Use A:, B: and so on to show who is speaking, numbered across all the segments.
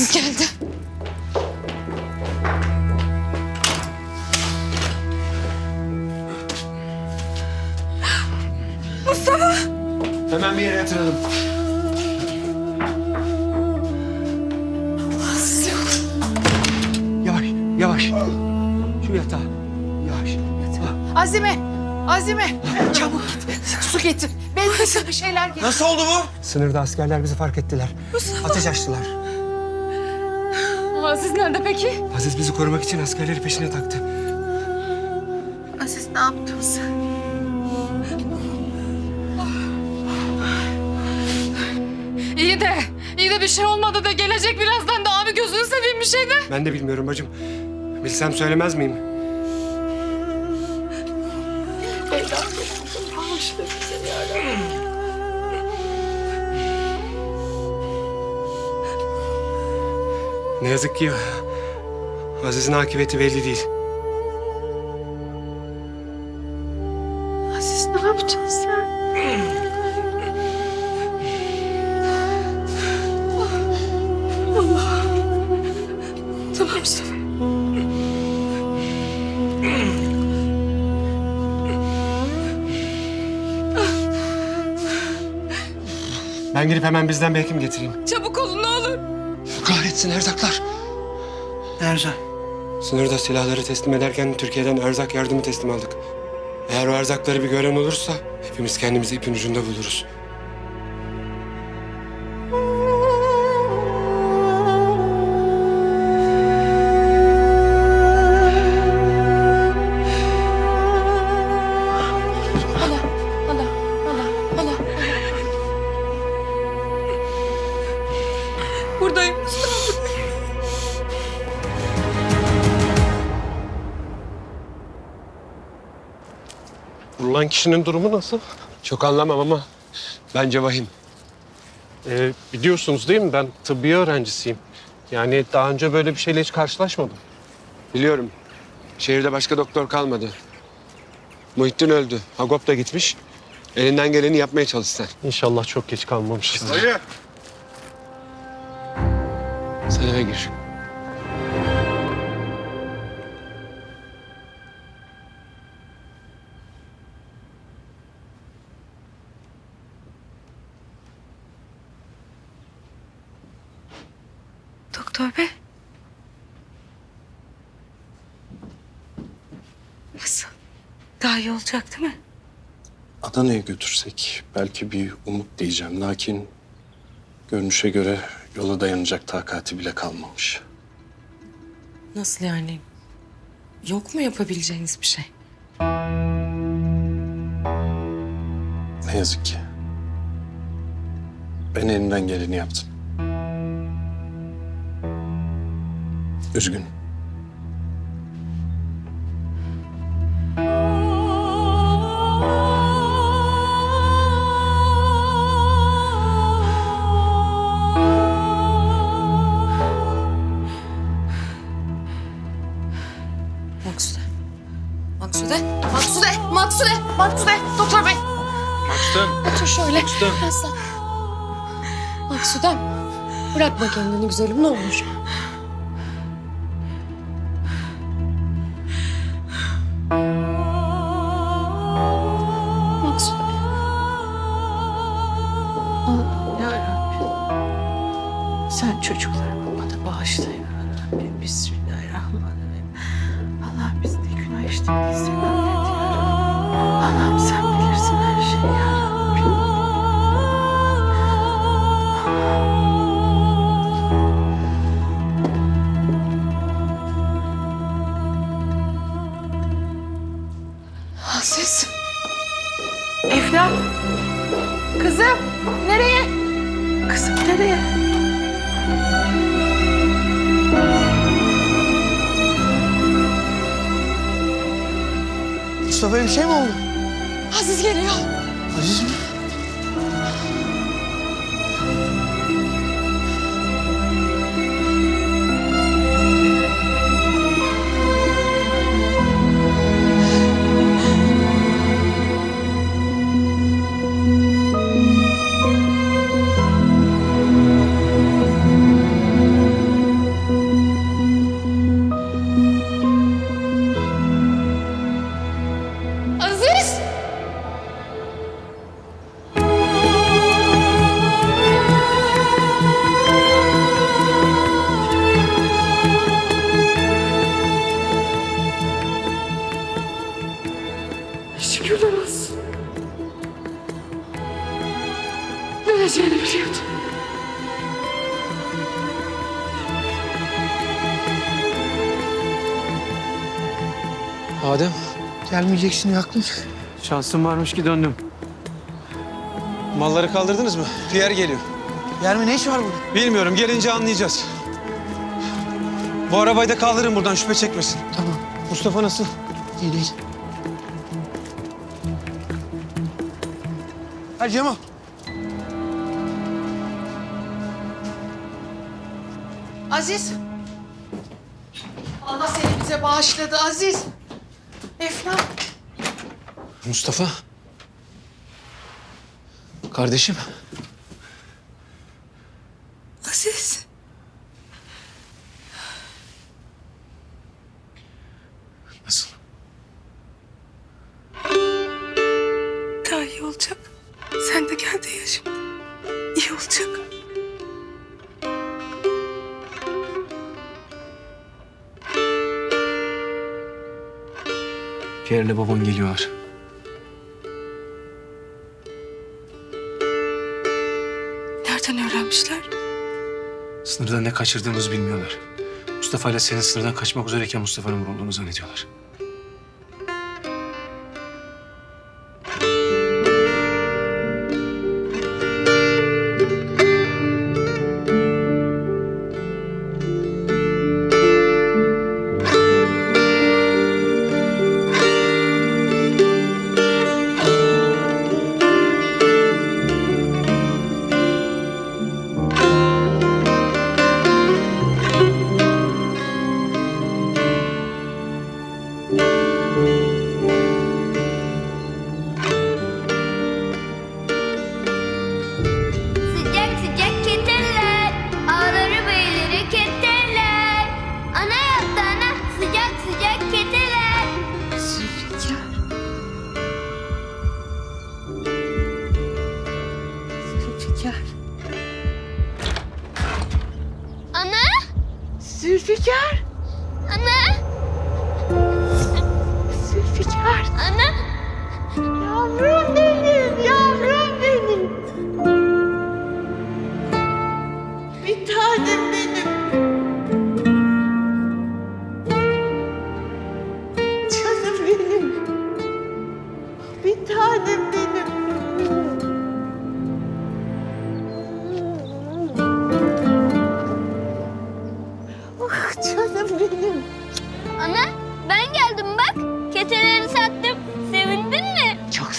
A: Aziz geldi.
B: Hemen bir yere yatıralım. Yavaş, yavaş. Şu yatağa. Yavaş.
C: Azime, Azime. Çabuk git. Su getir. Bezmesin bir şeyler getir.
D: Nasıl oldu bu?
B: Sınırda askerler bizi fark ettiler. Ateş açtılar.
A: Aziz nerede peki?
B: Aziz bizi korumak için askerleri peşine taktı.
C: Aziz ne yaptın sen?
A: İyi de, iyi de bir şey olmadı da gelecek birazdan da abi gözünü seveyim bir şey de.
B: Ben de bilmiyorum bacım. Bilsem söylemez miyim? Ne yazık ki Aziz'in akıbeti belli değil.
C: Aziz ne yaptın sen?
A: Tamam Sefer.
B: Ben gidip hemen bizden bir hekim getireyim.
A: Çabuk olun ne olur.
B: Kahretsin erzaklar.
D: Ercan.
B: Sınırda silahları teslim ederken Türkiye'den erzak yardımı teslim aldık. Eğer o erzakları bir gören olursa hepimiz kendimizi ipin ucunda buluruz.
E: Kişinin durumu nasıl?
B: Çok anlamam ama bence vahim.
E: Ee, biliyorsunuz değil mi ben tıbbiye öğrencisiyim. Yani daha önce böyle bir şeyle hiç karşılaşmadım.
B: Biliyorum. Şehirde başka doktor kalmadı. Muhittin öldü. Hagop da gitmiş. Elinden geleni yapmaya çalış sen.
E: İnşallah çok geç kalmamışızdır.
D: Dayı.
B: Sen eve gir.
C: Bey. Nasıl? Daha iyi olacak değil mi?
F: Adana'ya götürsek belki bir umut diyeceğim. Lakin görünüşe göre yola dayanacak takati bile kalmamış.
G: Nasıl yani? Yok mu yapabileceğiniz bir şey?
F: Ne yazık ki. Ben elimden geleni yaptım. Üzgün.
G: Maksude. Maksude. Maksude. Maksude. Maksude. Doktor bey.
E: Açtım.
G: Otur şöyle. Maksudem. Bırakma kendini güzelim ne olur.
C: Sen çocuklarımı bana bağışla ya Rabbi. Bismillahirrahmanirrahim. Allah biz ne günah işlediysek affet ya Rabbi. Allah'ım sen bilirsin her şeyi ya Rabbi.
A: Aziz.
C: Efra. Kızım. Nereye? Kızım nereye?
D: Mustafa'ya bir şey mi oldu?
A: Aziz geliyor.
D: Aziz mi? Gelmeyeceksin aklım.
H: Şansım varmış ki döndüm. Malları kaldırdınız mı? Pierre geliyor.
D: Yer mi ne iş var burada?
H: Bilmiyorum. Gelince anlayacağız. Bu arabayı da kaldırın buradan şüphe çekmesin.
D: Tamam.
H: Mustafa nasıl?
D: İyi değil. Hadi Cemal.
I: Aziz. Allah seni bize bağışladı Aziz. Efna.
H: Mustafa. Kardeşim. Pierre'le baban geliyorlar.
I: Nereden öğrenmişler?
J: Sınırda ne kaçırdığımızı bilmiyorlar. Mustafa ile senin sınırdan kaçmak üzereyken Mustafa'nın vurulduğunu zannediyorlar.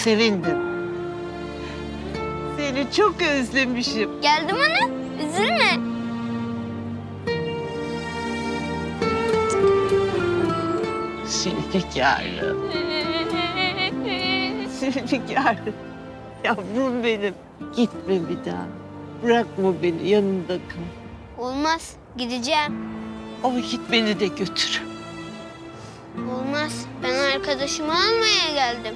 I: Sevindim. Seni çok özlemişim.
K: Geldim ana. Üzülme.
I: Zülfikar'ım. Zülfikar. Yavrum benim. Gitme bir daha. Bırakma beni yanında kal.
K: Olmaz, gideceğim.
I: O vakit beni de götür.
K: Olmaz, ben arkadaşımı almaya geldim.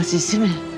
I: Aziz'i mi?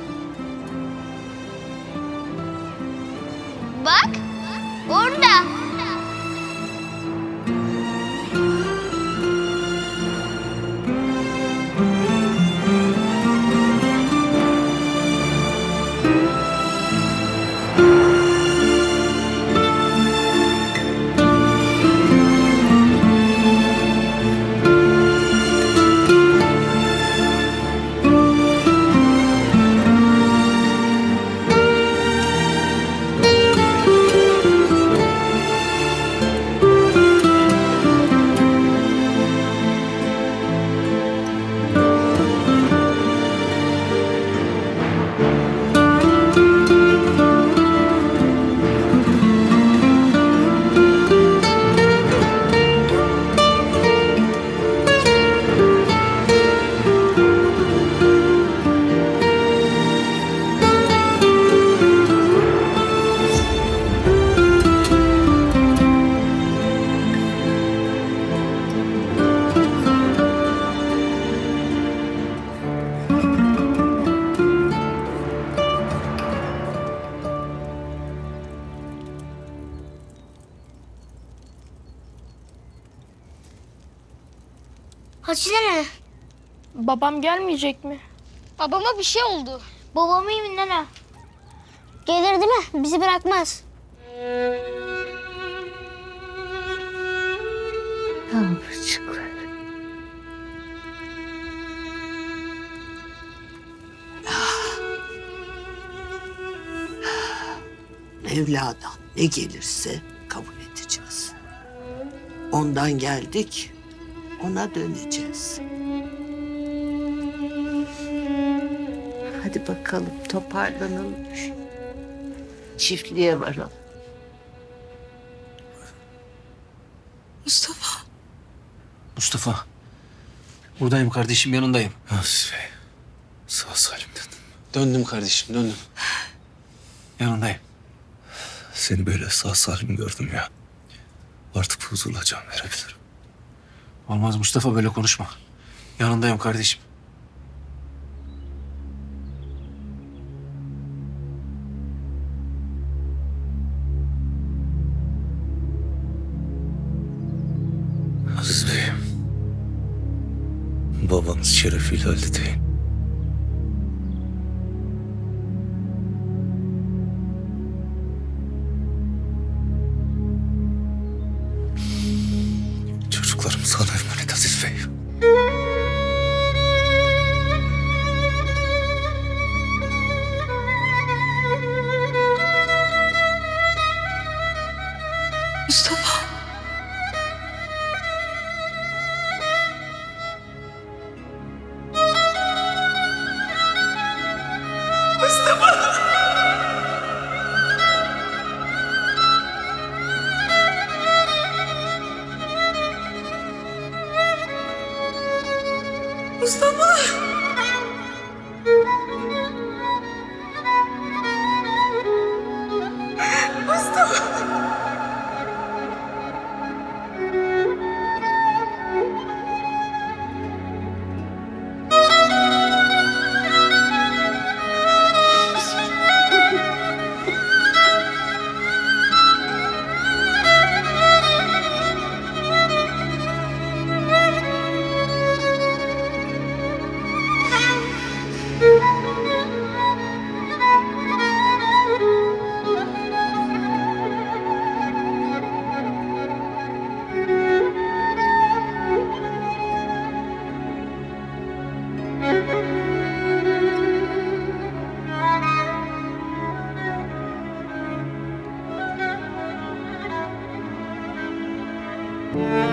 K: Kaçıncı
A: Babam gelmeyecek mi?
K: Babama bir şey oldu. Babam iyi mi nene? Gelir değil mi? Bizi bırakmaz.
I: Yavrucuklar. Ah. Mevla'dan ne gelirse kabul edeceğiz. Ondan geldik, ona döneceğiz. Hadi bakalım toparlanalım. Çiftliğe varalım.
G: Mustafa.
L: Mustafa. Buradayım kardeşim yanındayım.
M: Aziz Bey. Sağ salim döndüm.
N: Döndüm kardeşim döndüm.
L: Yanındayım.
M: Seni böyle sağ salim gördüm ya. Artık huzurla can verebilirim.
L: Olmaz Mustafa böyle konuşma. Yanındayım kardeşim.
M: Aziz Bey. Babanız şerefiyle öldü
G: Mustafa.
O: Thank you.